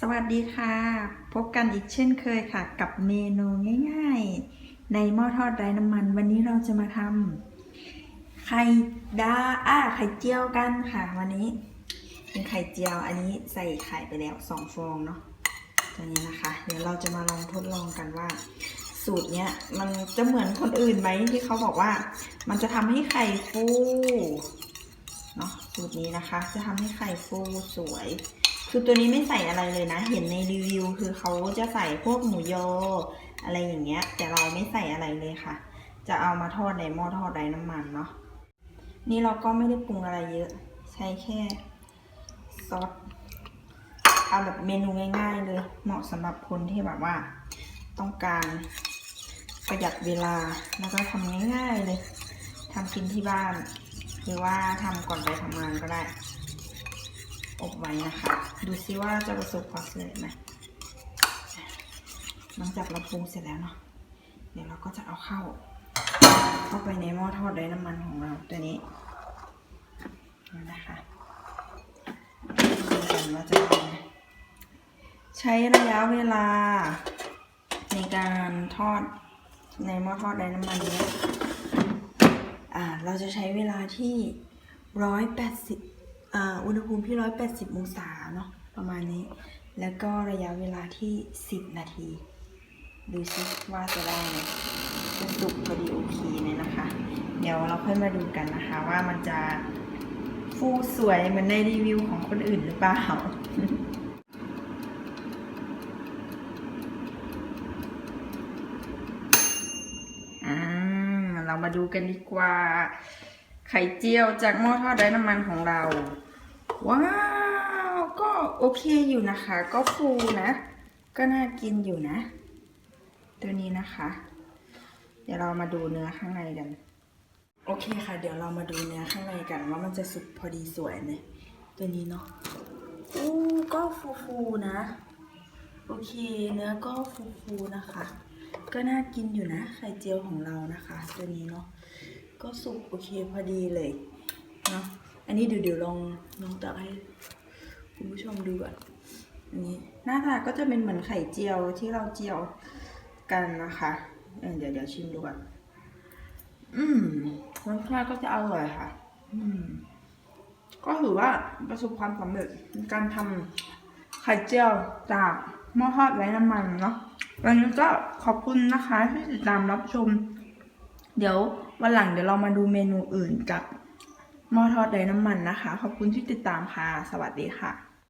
สวัสดีค่ะ พบกันอีกเช่นเคยค่ะ กับเมนูง่ายๆ ในหม้อทอดไร้น้ำมัน วันนี้เราจะมาทำไข่ดาอ่าไข่เจียวกันค่ะ วันนี้ เป็นไข่เจียวอันนี้ใส่ไข่ไปแล้วสองฟองเนาะตัวนี้นะคะ เดี๋ยวเราจะมาลองทดลองกันว่า สูตรเนี้ยมันจะเหมือนคนอื่นไหมที่เขาบอกว่า มันจะทำให้ไข่ฟูเนาะสูตรนี้นะคะ จะทำให้ไข่ฟูสวย คือตัวนี้ไม่ใส่อะไรเลยนะ เห็นในรีวิวคือเขาจะใส่พวกหมูยออะไรอย่างเงี้ย แต่เราไม่ใส่อะไรเลยค่ะ จะเอามาทอดในหม้อทอดไร้น้ำมันเนาะ นี่เราก็ไม่ได้ปรุงอะไรเยอะ ใช้แค่ซอส เอาแบบเมนูง่าย ๆ เลย เหมาะสำหรับคนที่แบบว่า ต้องการประหยัดเวลา แล้วก็ทำง่ายๆเลยทำกินที่บ้าน หรือว่าทำก่อนไปทำงานก็ได้ อบไว้นะคะ ดูซิว่าจะประสบความสำเร็จไหมหลังจากเราปรุงเสร็จแล้วเนาะเดี๋ยวเราก็จะเอาเข้า เข้าไปในหม้อทอดไร้น้ำมันของเราตัวนี้นะคะดูกันว่าจะใช้ระยะเวลา ในการทอดในหม้อทอดไร้น้ำมันนี้อ่าเราจะใช้เวลาที่ร้อยแปดสิบ อุณหภูมิที่ร้อยแปดสิบองศาเนาะประมาณนี้ แล้วก็ระยะเวลาที่สิบนาที ดูซิว่าจะได้ไหมจะสุกพอดีโอเคเลยนะคะ เดี๋ยวเราค่อยมาดูกันนะคะว่ามันจะฟูสวยเหมือนในรีวิวของคนอื่นหรือเปล่าอ่าเรามาดูกันดีกว่า ไข่เจียวจากหม้อทอดไร้น้ำมันของเรา ว้าว ก็โอเคอยู่นะคะ ก็ฟูนะ ก็น่ากินอยู่นะ ตัวนี้นะคะ เดี๋ยวเรามาดูเนื้อข้างในกัน โอเคค่ะ เดี๋ยวเรามาดูเนื้อข้างในกัน ว่ามันจะสุกพอดีสวยไหมตัวนี้เนาะอู้ก็ฟูๆนะ โอเค เนื้อก็ฟูๆนะคะ ก็น่ากินอยู่นะ ไข่เจียวของเรานะคะ ตัวนี้เนาะ ก็สุกโอเคพอดีเลยันนี้เดี๋ยวเดี๋ยวลองลองตักให้คุณผู้ชมดูก่อนอันนี้หน้าตาก็จะเป็นเหมือนไข่เจียวที่เราเจียวกันนะคะเออเดี๋ยวเดี๋ยวชิมดูก่อนอืมรสชาติก็จะอร่อยค่ะ อืม ก็ถือว่าประสบความสำเร็จในการทำไข่เจียวจากหม้อทอดไร้น้ำมันเนาะวันนี้ก็ขอบคุณนะคะที่ติดตามรับชม เดี๋ยววันหลังเดี๋ยวเรามาดูเมนูอื่นกับ หม้อทอดไร้น้ำมันนะคะ ขอบคุณที่ติดตามค่ะ สวัสดีค่ะ